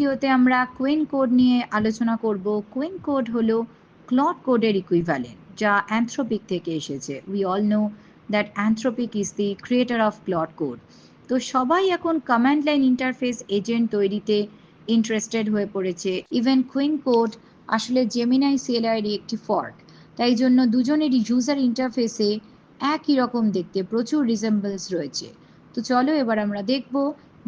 ভিডিওতে আমরা queen code নিয়ে আলোচনা করব। কুইন কোড হলো ক্লড কোডের ইকুইভ্যালেন্ট যা অ্যান্থ্রোপিক থেকে এসেছে। We all know that Anthropic is the creator of Claude code তো সবাই এখন কমান্ড লাইন ইন্টারফেস এজেন্ট তৈরিতে ইন্টারেস্টেড হয়ে পড়েছে। ইভেন কুইন কোড আসলে জেমিনাই সিএলআইয়ের একটি ফর্ক তাই জন্য দুজনেরই ইউজার ইন্টারফেসে একই রকম দেখতে প্রচুর রিজেম্বলস রয়েছে। তো চলো এবার আমরা দেখব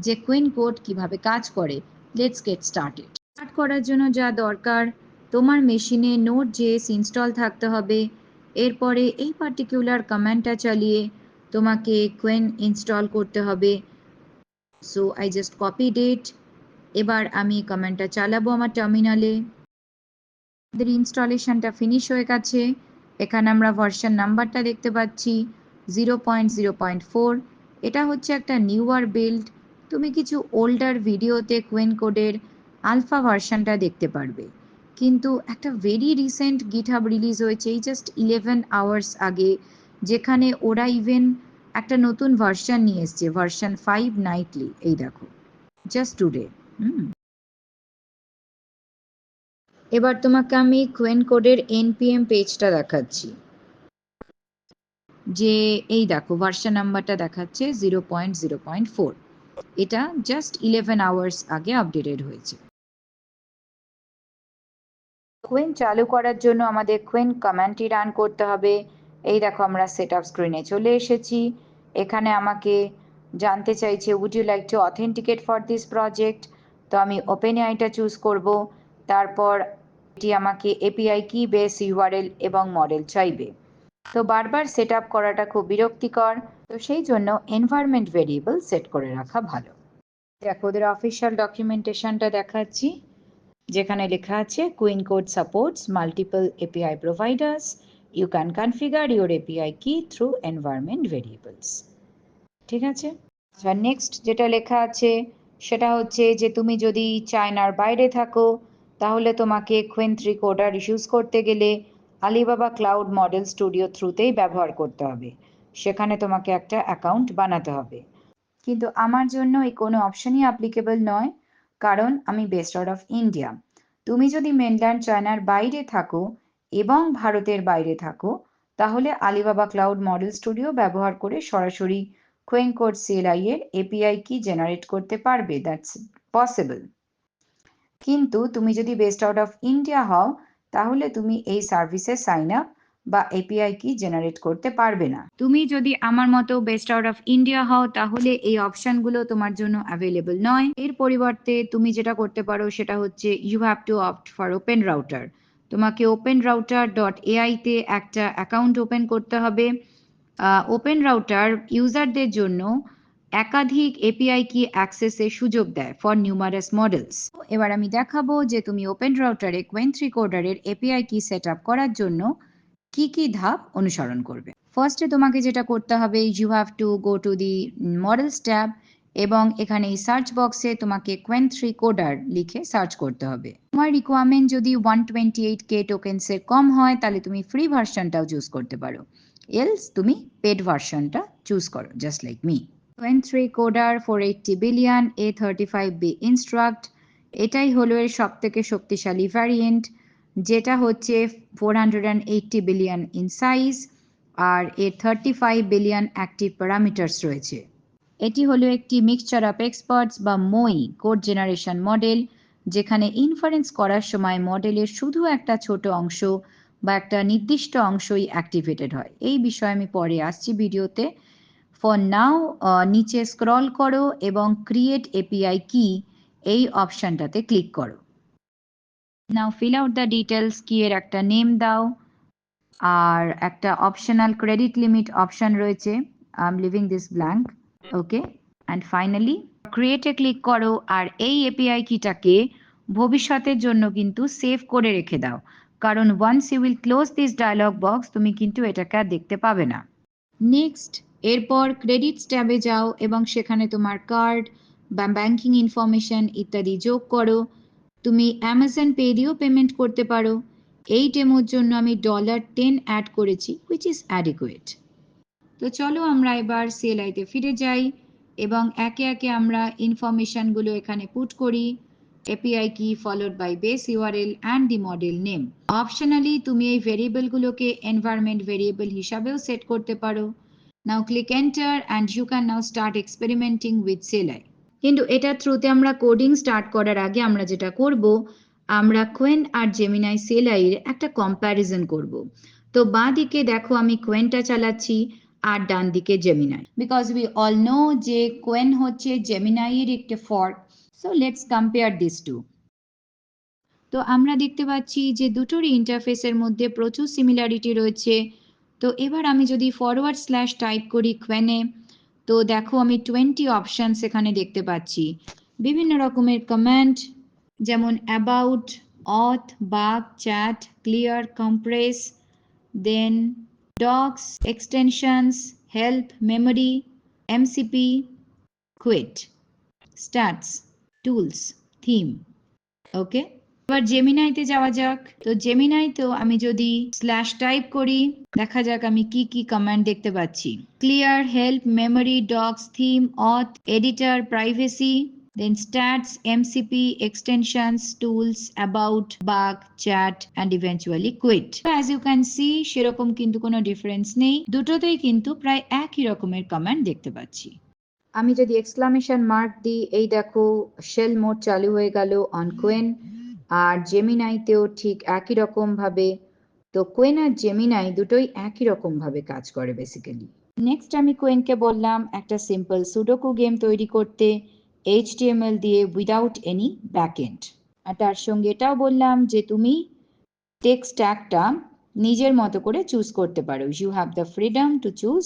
যে কুইন কোড কীভাবে কাজ করে। লেটস গেট স্টার্টেড স্টার্ট করার জন্য যা দরকার, তোমার মেশিনে নোট জেএস ইনস্টল থাকতে হবে। এরপরে এই পার্টিকুলার কমান্ডটা চালিয়ে তোমাকে কুইন ইনস্টল করতে হবে। So I just copy that এবার আমি কমান্ডটা চালাবো আমার টার্মিনালে আমাদের ইনস্টলেশনটা ফিনিশ হয়ে গেছে। এখানে আমরা ভার্সন নাম্বারটা দেখতে পাচ্ছি zero point zero point four এটা হচ্ছে একটা নিউয়ার বিল্ড তুমি কিছু ওল্ডার ভিডিওতে কুয়েন কোডের আলফা ভার্সনটা দেখতে পারবে। কিন্তু একটা ভেরি রিসেন্ট গিটহাব রিলিজ হয়েছে, এই জাস্ট ইলেভেন আওয়ার্স আগে, যেখানে ওরা ইভেন একটা নতুন ভার্সন নিয়ে এসছে ভার্সন ফাইভ নাইটলি এই দেখো জাস্ট টুডে এবার তোমাকে আমি কুয়েন কোডের এনপিএম পেজটা দেখাচ্ছি। যে এই দেখো ভার্সন নাম্বারটা দেখাচ্ছে zero point zero point four এটা জাস্ট ইলেভেন আওয়ার্স আগে আপডেটেড হয়েছে। কুয়েন চালু করার জন্য আমাদের কুয়েন কমান্ডটি রান করতে হবে। এই দেখো আমরা সেট আপ স্ক্রিনে চলে এসেছি। এখানে আমাকে জানতে চাইছে would you like to authenticate for this project তো আমি ওপেন আইটা চুজ করব। তারপর এটি আমাকে এপিআই কি বেস ইউআরএল এবং মডেল চাইবে। তো বারবার সেট আপ করাটা খুব বিরক্তিকর। তো সেই জন্য এনভায়রনমেন্ট ভেরিয়েবল সেট করে রাখা ভালো। দেখো ওদের অফিসিয়াল ডকুমেন্টেশনটা দেখাচ্ছি, যেখানে লেখা আছে Qwen code supports multiple API providers you can configure your API key through environment variables ঠিক আছে? আচ্ছা নেক্সট যেটা লেখা আছে, সেটা হচ্ছে যে তুমি যদি চায়নার বাইরে থাকো, তাহলে তোমাকে কুইন থ্রি কোডার ইস্যুস করতে গেলে আলিবাবা ক্লাউড মডেল স্টুডিও থ্রুতেই ব্যবহার করতে হবে। সেখানে তোমাকে একটা অ্যাকাউন্ট বানাতে হবে। কিন্তু আমার জন্য এই কোনো অপশনই অ্যাপ্লিকেবল নয়, কারণ আমি বেস্ট আউট অফ ইন্ডিয়া তুমি যদি মেনল্যান্ড চায়নার বাইরে থাকো এবং ভারতের বাইরে থাকো, তাহলে আলিবাবা ক্লাউড মডেল স্টুডিও ব্যবহার করে সরাসরি কোয়েন সিএলআই এর এপিআই কি জেনারেট করতে পারবে দ্যাটস পসিবল কিন্তু তুমি যদি বেস্ট আউট অফ ইন্ডিয়া হও, তাহলে তুমি এই সার্ভিসে সাইন আপ বা এপিআই কি জেনারেট করতে পারবে না। তুমি যদি আমার মতো বেস্ট আউট অফ ইন্ডিয়া হও, তাহলে এই অপশনগুলো তোমার জন্য অ্যাভেলেবল নয়। এর পরিবর্তে তুমি যেটা করতে পারো, সেটা হচ্ছে you have to opt for OpenRouter তোমাকে ওপেন রাউটার ডট এআইতে একটা অ্যাকাউন্ট ওপেন করতে হবে। ওপেন রাউটার ইউজারদের জন্য একাধিক এপিআই কি অ্যাক্সেসের সুযোগ দেয় ফর নিউমারাস মডেলস এবার আমি দেখাবো যে তুমি ওপেন রাউটারে কোয়েন থ্রি কোডারের এপিআই কি সেট আপ করার জন্য কি কি ধাপ অনুসরণ করবে? ফার্স্টে তোমাকে যেটা করতে হবে you have to go to the models tab এবং এখানে এই সার্চ বক্সে তোমাকে কোয়েন থ্রি কোডার লিখে সার্চ করতে হবে। তোমার রিকোয়ারমেন্ট যদি ওয়ান টোয়েন্টি এইট কে টোকেন্সের কম হয়, তাহলে তুমি ফ্রি ভার্সনটাও চুজ করতে পারো। এলস তুমি পেড ভার্সনটা চুজ করো just like me Qwen three coder four eighty billion A thirty five B instruct এটাই হলো এর সব থেকে শক্তিশালী ভ্যারিয়েন্ট যেটা হচ্ছে four hundred and eighty billion in size আর এর thirty five billion active parameters রয়েছে। এটি হলো একটি মিক্সচার অফ এক্সপার্টস বা মই কোড জেনারেশন মডেল যেখানে ইনফারেন্স করার সময় মডেলের শুধু একটা ছোট অংশ বা একটা নির্দিষ্ট অংশই অ্যাক্টিভেটেড হয়। এই বিষয়ে আমি পরে আসছি ভিডিওতে। ফর নাও নিচে স্ক্রল করো এবং ক্রিয়েট এপিআই কি এই অপশানটাতে ক্লিক করো। Now fill out the details key এর একটা নেম দাও, আর একটা অপশনাল ক্রেডিট লিমিট অপশন রয়েছে I am leaving this blank okay and finally ক্রিয়েটে click করো, আর এই এপিআই কিটাকে ভবিষ্যতের জন্য কিন্তু সেভ করে রেখে দাও। কারণ once you will close this dialog box তুমি কিন্তু এটাকে আর দেখতে পাবে না। নেক্সট এরপর ক্রেডিটস ট্যাবে যাও এবং সেখানে তোমার কার্ড বা ব্যাংকিং ইনফরমেশন ইত্যাদি যোগ করো। তুমি অ্যামাজন পে দিয়েও পেমেন্ট করতে পারো। এই ডেমোর জন্য আমি ডলার টেন অ্যাড করেছি হুইচ ইজ অ্যাডিকুয়েট তো চলো আমরা এবার সিএলআইতে ফিরে যাই এবং একে একে আমরা ইনফরমেশনগুলো এখানে পুট করি। এপিআই কি followed by base URL and the model name optionally তুমি এই ভেরিয়েবলগুলোকে environment variable হিসাবেও সেট করতে পারো। Now click enter and you can now start experimenting with সেলাই কিন্তু এটার থ্রুতে আমরা কোডিং স্টার্ট করার আগে আমরা যেটা করব, আমরা কোয়েন আর জেমিনাই সেলাইয়ের একটা কম্প্যারিজন করব। তো বাঁ দিকে দেখো আমি কোয়েনটা চালাচ্ছি আর ডান দিকে Gemini because we all know যে কোয়েন হচ্ছে জেমিনাইয়ের একটা fork so let's compare this two তো আমরা দেখতে পাচ্ছি যে দুটোরই ইন্টারফেসের মধ্যে প্রচুর সিমিলারিটি রয়েছে। তো এবার আমি যদি ফরওয়ার্ড স্ল্যাশ টাইপ করি কোয়েনে তো দেখো আমি টোয়েন্টি অপশানস এখানে দেখতে পাচ্ছি। বিভিন্ন রকমের কমেন্ট যেমন about auth bug chat clear compress then docs extensions help memory MCP quit stats tools theme okay এবার জেমিনাইতে যাওয়া যাক। তো জেমিনাইতেও আমি যদি স্ল্যাশ টাইপ করি দেখা যাক আমি কি কি কমান্ড দেখতে পাচ্ছি। Clear help memory docs theme auth editor privacy then stats, MCP, extensions, tools, about, bug, chat, and eventually quit. As you can see, সেরকম কিন্তু কোনো ডিফারেন্স নেই। দুটোতেই কিন্তু প্রায় একই রকমের কমান্ড দেখতে পাচ্ছি। আমি যদি এক্সক্লামেশন মার্ক দিই এই দেখো শেল মোড চালু হয়ে গেল অন কোয়েন আর জেমিনাইতেও ঠিক একই রকম ভাবে, তো কোয়েন আর জেমিনাই দুটোই একই রকম ভাবে কাজ করে বেসিক্যালি নেক্সট আমি কোয়েনকে বললাম একটা সিম্পল সুডোকু গেম তৈরি করতে এইচটিএমএল দিয়ে উইদাউট এনি ব্যাকএন্ড আর তার সঙ্গে এটাও বললাম যে তুমি টেক্সট ট্যাগটা নিজের মতো করে চুজ করতে পারো। You have the freedom to choose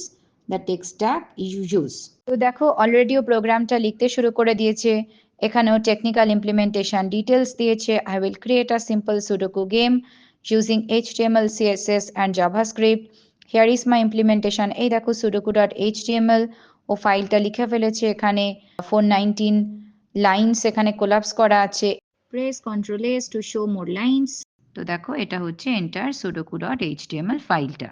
the text tag you use তো দেখো অলরেডিও প্রোগ্রামটা লিখতে শুরু করে দিয়েছে। এখানেও টেকনিক্যাল ইমপ্লিমেন্টেশন ডিটেলস দিয়েছে। I will create a simple sudoku game using HTML CSS and JavaScript here is my implementation এই দেখো সুডোকু ডট এইচটিএমএল ও ফাইলটা লিখে ফেলেছে এখানে। ফোর নাইনটিন লাইনস এখানে কোলাপস করা আছে। Press control S to show more lines তো দেখো এটা হচ্ছে এন্টার সুডোকু ডট এইচটিএমএল ফাইলটা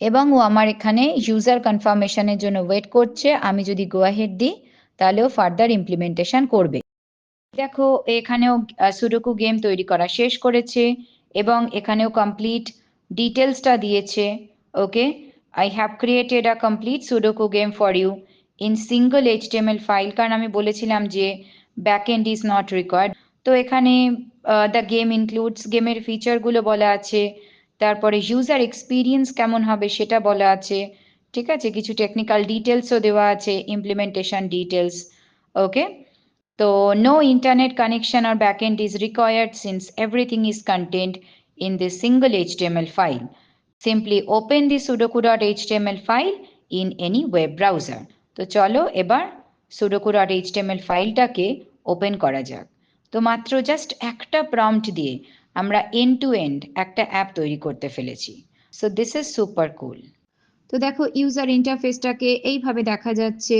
এবং ও আমার এখানে ইউজার কনফার্মেশনের জন্য ওয়েট করছে, আমি যদি গো আহেড দিই তাহলেও ফার্দার ইমপ্লিমেন্টেশন করবে। দেখো, এখানেও সুডোকু গেম তৈরি করা শেষ করেছে এবং এখানেও কমপ্লিট ডিটেলসটা দিয়েছে okay I have created a complete Sudoku game for you in single HTML file কারণ আমি বলেছিলাম যে back end is not required তো এখানে দ্য গেম ইনক্লুডস গেমের ফিচারগুলো বলা আছে তারপরে ইউজার এক্সপিরিয়েন্স কেমন হবে সেটা বলা আছে, ঠিক আছে? কিছু টেকনিক্যাল ডিটেলসও দেওয়া আছে ইমপ্লিমেন্টেশন ডিটেলস ওকে তো no internet connection R backend is required since everything is content in single HTML file simply open Simply open the sudoku.html file in any web browser. তো চলো এবার sudoku.html ফাইলটাকে ওপেন করা যাক। তো মাত্র just একটা prompt দিয়ে আমরা এন্ড টু এন্ড একটা অ্যাপ তৈরি করতে ফেলেছি। So this is super cool তো দেখো ইউজার ইন্টারফেসটাকে এইভাবে দেখা যাচ্ছে।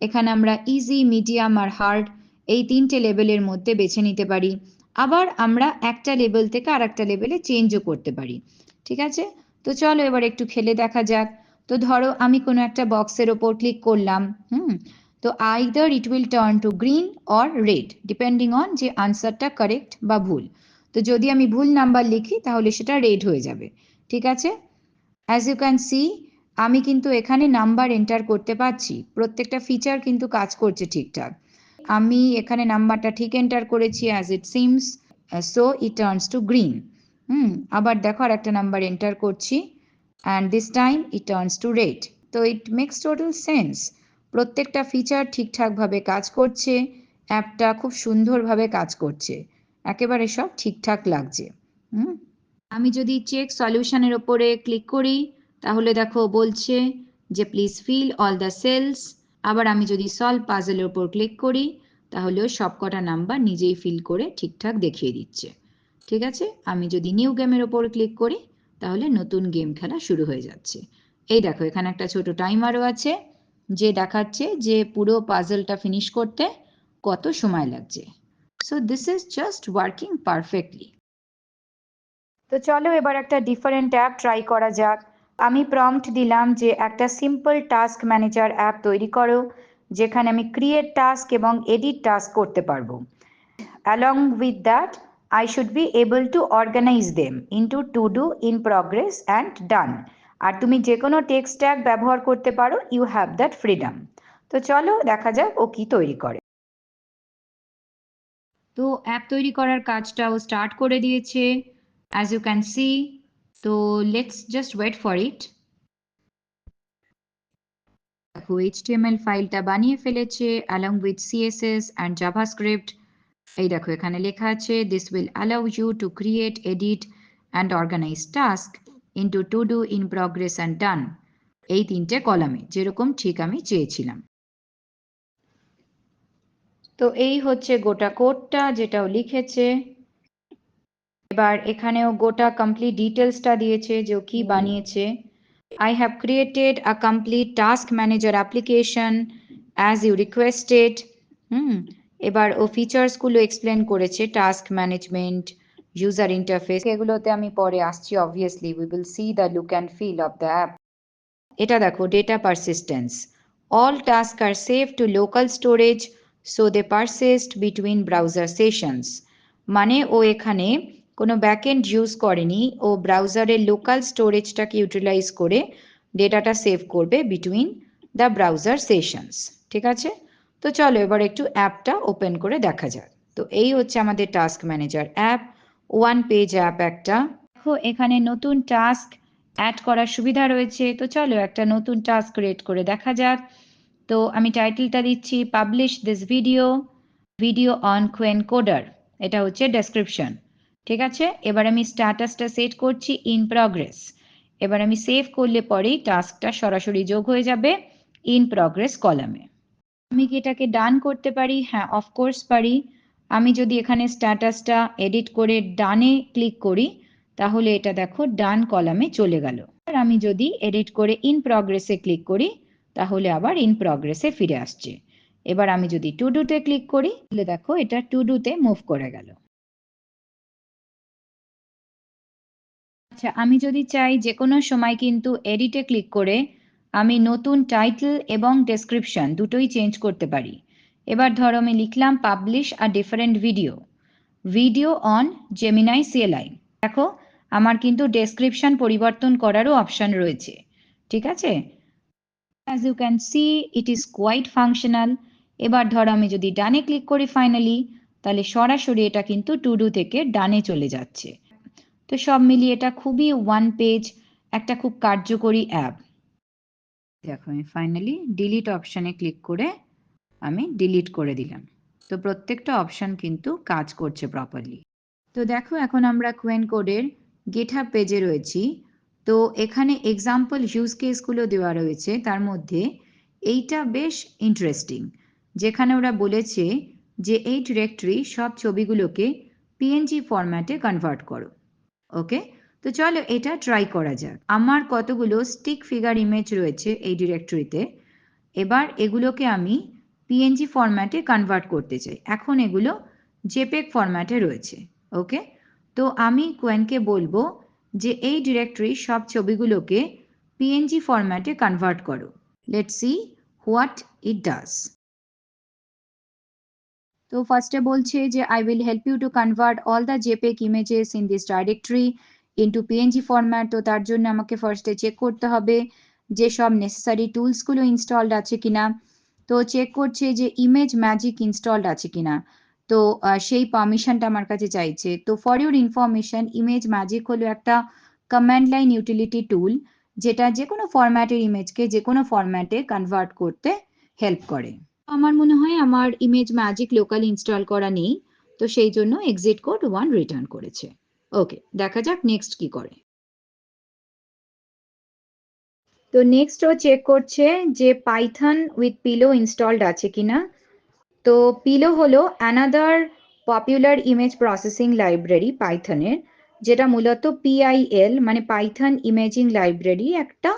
এখানে আমরা ইজি মিডিয়াম আর হার্ড এই তিনটে লেভেলের মধ্যে বেছে নিতে পারি। আবার আমরা একটা লেভেল থেকে আর একটা লেভেলে চেঞ্জও করতে পারি। ঠিক আছে? তো চলো এবার একটু খেলে দেখা যাক। তো ধরো, আমি কোনো একটা বক্সের ওপর ক্লিক করলাম, হুম? তো either it will turn to green or red depending on যে আনসারটা কারেক্ট বা ভুল। তো যদি আমি ভুল নাম্বার লিখি, তাহলে সেটা রেড হয়ে যাবে। ঠিক আছে? অ্যাজ ইউ ক্যান সি আমি কিন্তু এখানে নাম্বার এন্টার করতে পারছি। প্রত্যেকটা ফিচার কিন্তু কাজ করছে ঠিকঠাক। আমি এখানে নাম্বারটা ঠিক এন্টার করেছি as it seems so it turns to green hmm, আবার দেখো আর একটা নাম্বার এন্টার করছি and this time it turns to red তো ইট মেক্স টোটাল সেন্স প্রত্যেকটা ফিচার ঠিকঠাকভাবে কাজ করছে, অ্যাপটা খুব সুন্দরভাবে কাজ করছে। একেবারে সব ঠিকঠাক লাগছে। হুম? আমি যদি চেক সলিউশনের ওপরে ক্লিক করি, তাহলে দেখো বলছে যে please fill all the cells আবার আমি যদি সলভ পাজেলের ওপর ক্লিক করি, তাহলেও সবকটা নাম্বার নিজেই ফিল করে ঠিকঠাক দেখিয়ে দিচ্ছে। ঠিক আছে? আমি যদি নিউ গেমের ওপর ক্লিক করি, তাহলে নতুন গেম খেলা শুরু হয়ে যাচ্ছে। এই দেখো, এখানে একটা ছোট টাইমারও আছে, যে দেখাচ্ছে যে পুরো পাজলটা ফিনিশ করতে কত সময় লাগছে। So this is just working perfectly তো চলো এবার একটা ডিফারেন্ট অ্যাপ ট্রাই করা যাক। আমি প্রম্পট দিলাম যে একটা সিম্পল টাস্ক ম্যানেজার অ্যাপ তৈরি করো, যেখানে আমি ক্রিয়েট টাস্ক এবং এডিট টাস্ক করতে পারব। Along with that I should be able to organize them into to do in progress and done আর তুমি যে কোনো টেক্সট ট্যাগ ব্যবহার করতে পারো ইউ হ্যাভ দ্যাট ফ্রিডম তো চলো দেখা যাক ও কি তৈরি করে। তো অ্যাপ তৈরি করার কাজটাও স্টার্ট করে দিয়েছে অ্যাজ ইউ ক্যান সি তো let's just wait for it দেখো এইচটিএমএল ফাইলটা বানিয়ে ফেলেছে along with CSS and JavaScript এই দেখো এখানে লেখা আছে this will allow you to create edit and organize task into to do in progress and done এই তিনটে কলামে, যেরকম ঠিক আমি চেয়েছিলাম। তো এই হচ্ছে গোটা কোডটা যেটাও লিখেছে। এবার এখানেও গোটা কমপ্লিট ডিটেলসটা দিয়েছে যে কি বানিয়েছে। I have created a complete task manager application as you requested. হুম এবার ও ফিচার্সগুলো এক্সপ্লেন করেছে টাস্ক ম্যানেজমেন্ট ইউজার ইন্টারফেস এগুলোতে আমি পরে আসছি obviously we will see the look and feel of the app এটা দেখো data persistence all task are save to local storage so they persist between browser sessions মানে ও এখানে কোনো ব্যাকএন্ড ইউজ করেনি, ও ব্রাউজারের লোকাল স্টোরেজটাকে ইউটিলাইজ করে ডেটাটা সেভ করবে বিটুইন দ্য ব্রাউজার সেশনস ঠিক আছে? তো চলো এবার একটু অ্যাপটা ওপেন করে দেখা যাক। তো এই হচ্ছে আমাদের task manager app one page app একটা। এখানে নতুন টাস্ক অ্যাড করার সুবিধা রয়েছে। তো চলো একটা নতুন টাস্ক ক্রিয়েট করে দেখা যাক। তো আমি টাইটেলটা দিচ্ছি publish this video video on Qwen coder এটা হচ্ছে ডেসক্রিপশন ঠিক আছে? এবার আমি স্ট্যাটাসটা সেট করছি ইন প্রগ্রেস এবার আমি সেভ করলে পরেই টাস্কটা সরাসরি যোগ হয়ে যাবে ইন প্রগ্রেস কলামে আমি কি এটাকে ডান করতে পারি? হ্যাঁ অফকোর্স পারি। আমি যদি এখানে স্ট্যাটাসটা এডিট করে ডানে ক্লিক করি, তাহলে এটা দেখো ডান কলামে চলে গেল। আর আমি যদি এডিট করে ইন প্রগ্রেসে ক্লিক করি তাহলে আবার ইন প্রগ্রেসে ফিরে আসছে। এবার আমি যদি টু ডুতে ক্লিক করি, তাহলে দেখো এটা টু ডুতে মুভ করে গেল। আচ্ছা আমি যদি চাই যে কোনো সময় কিন্তু এডিটে ক্লিক করে আমি নতুন টাইটেল এবং ডেসক্রিপশন দুটোই চেঞ্জ করতে পারি। এবার ধরো আমি লিখলাম publish a different video video on Gemini CLI দেখো, আমার কিন্তু ডেসক্রিপশন পরিবর্তন করারও অপশন রয়েছে। ঠিক আছে? As you can see it is quite functional এবার ধরো আমি যদি ডানে ক্লিক করি ফাইনালি তাহলে সরাসরি এটা কিন্তু টু ডু থেকে ডানে চলে যাচ্ছে। তো সব মিলিয়ে এটা খুবই ওয়ান পেজ একটা খুব কার্যকরী অ্যাপ দেখো আমি ফাইনালি ডিলিট অপশানে ক্লিক করে আমি ডিলিট করে দিলাম। তো প্রত্যেকটা অপশান কিন্তু কাজ করছে প্রপারলি তো দেখো এখন আমরা কোয়েন কোডের গেটহাব পেজে রয়েছি। তো এখানে এক্সাম্পল ইউজ কেসগুলো দেওয়া রয়েছে, তার মধ্যে এইটা বেশ ইন্টারেস্টিং যেখানে ওরা বলেছে যে এই ডিরেক্টরি সব ছবিগুলোকে পিএনজি ফরম্যাটে কনভার্ট করো ওকে তো চলো এটা ট্রাই করা যাক। আমার কতগুলো স্টিক ফিগার ইমেজ রয়েছে এই ডিরেক্টরিতে এবার এগুলোকে আমি পিএনজি ফরম্যাটে কনভার্ট করতে চাই। এখন এগুলো জেপেক ফরম্যাটে রয়েছে ওকে তো আমি কোয়েনকে বলব যে এই ডিরেক্টরি সব ছবিগুলোকে পিএনজি ফরম্যাটে কনভার্ট করো। Let's see what it does তো ফার্স্টে বলছে যে I will help you to convert all the JPEG images in this directory into PNG format তো তার জন্য আমাকে ফার্স্টে চেক করতে হবে যে সব নেসেসারি টুলসগুলো ইনস্টলড আছে কিনা। তো চেক করছে যে ইমেজ ম্যাজিক ইনস্টলড আছে কিনা। তো সেই পারমিশনটা আমার কাছে চাইছে। তো for your information ImageMagick হলো একটা কমান্ড লাইন ইউটিলিটি টুল যেটা যে কোনো ফরম্যাটের ইমেজকে যে কোনো ফরম্যাটে কনভার্ট করতে হেল্প করে। আমার মনে হয় আমার ইমেজ ম্যাজিক লোকাল ইনস্টল করা নেই, তো সেই জন্য এক্সিট কোড ওয়ান রিটার্ন করেছে। ওকে দেখা যাক নেক্সট কি করে। তো নেক্সট ও চেক করছে যে পাইথন উইথ পিলো ইনস্টলড আছে কিনা। তো পিলো হলো another popular image processing library পাইথনের যেটা মূলত পিআইএল মানে পাইথন ইমেজিং লাইব্রেরি একটা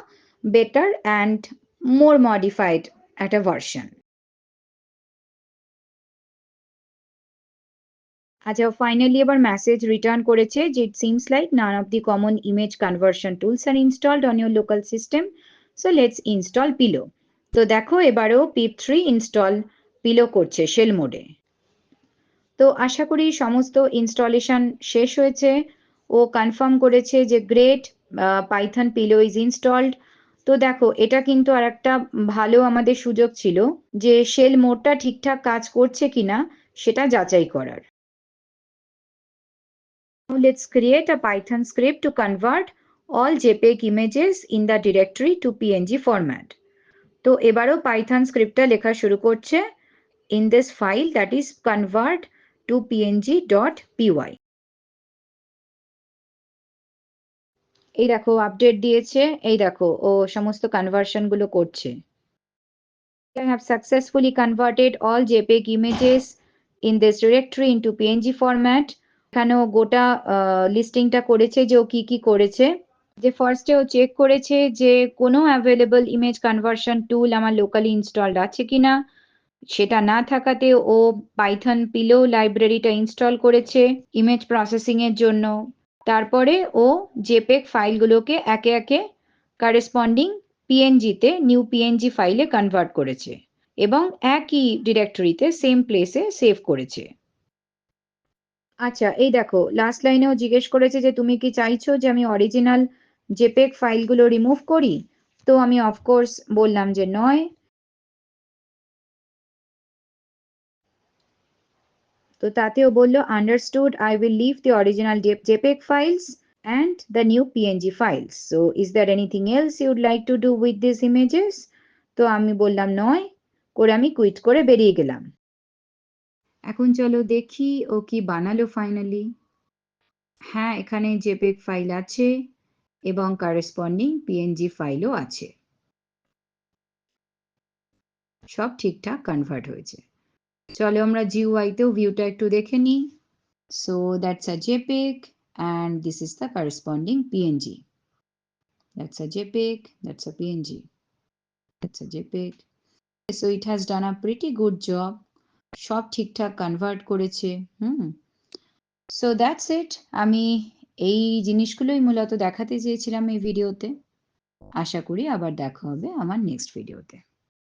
বেটার অ্যান্ড মোর মডিফাইড একটা ভার্সন আচ্ছা ফাইনালি এবার মেসেজ রিটার্ন করেছে, যে it seems like none of the common image conversion tools are installed on your local system so let's install Pillow তো দেখো, এবারেও pip three install Pillow করছে shell মোডে তো আশা করি সমস্ত ইনস্টলেশন শেষ হয়েছে। ও কনফার্ম করেছে যে great Python Pillow is installed তো দেখো, এটা কিন্তু আর একটা ভালো আমাদের সুযোগ ছিল যে শেল মোডটা ঠিকঠাক কাজ করছে কিনা সেটা যাচাই করার। Now let's create a Python script to convert all JPEG images in the directory to PNG format. তো এবারও পাইথন স্ক্রিপ্টটা লেখা শুরু করছে। In this file, that is convert to png.py এই দেখো আপডেট দিয়েছে, এই দেখো, ও সমস্ত কনভার্সনগুলো করছে। I have successfully converted all JPEG images in this directory into PNG format. এখানেও গোটা লিস্টিংটা করেছে যে ও কি কি করেছে। যে ফার্স্টে ও চেক করেছে যে কোনো অ্যাভেলেবল ইমেজ কনভার্সন টুল আমার লোকালি ইনস্টলড আছে কিনা। সেটা না থাকাতে ও পাইথন পিলো লাইব্রেরিটা ইনস্টল করেছে ইমেজ প্রসেসিং এর জন্য। তারপরে ও জেপেক ফাইলগুলোকে একে একে কারেসপন্ডিং পিএনজিতে নিউ পিএনজি ফাইলে কনভার্ট করেছে এবং একই ডিরেক্টরিতে সেম প্লেসে সেভ করেছে। আচ্ছা এই দেখো লাস্ট লাইনেও জিজ্ঞেস করেছে যে, তুমি কি চাইছো যে আমি অরিজিনাল জেপেক ফাইলগুলো রিমুভ করি? তো আমি অফকোর্স বললাম যে, নয়। তো তাতেও বলল understood I will leave the original JPEG files the new PNG files. So, is there anything else you would like to do with these images? তো আমি বললাম, নয়। করে আমি কুইট করে বেরিয়ে গেলাম। এখন চলো দেখি ও কি বানালো ফাইনালি হ্যাঁ এখানে জেপেক ফাইল আছে এবং কারেসপন্ডিং পিএনজি ফাইলও আছে। সব ঠিকঠাক কনভার্ট হয়েছে। চলো আমরা জিউআইতেও ভিউটা একটু দেখে নিই so that's a JPEG and this is the corresponding PNG. That's a JPEG, that's a PNG, that's a JPEG. So it has done a pretty good job. সব ঠিকঠাক কনভার্ট করেছে হুম সো দ্যাটস ইট আমি এই জিনিসগুলোই মূলত দেখাতে চেয়েছিলাম এই ভিডিওতে আশা করি আবার দেখা হবে আমার নেক্সট ভিডিওতে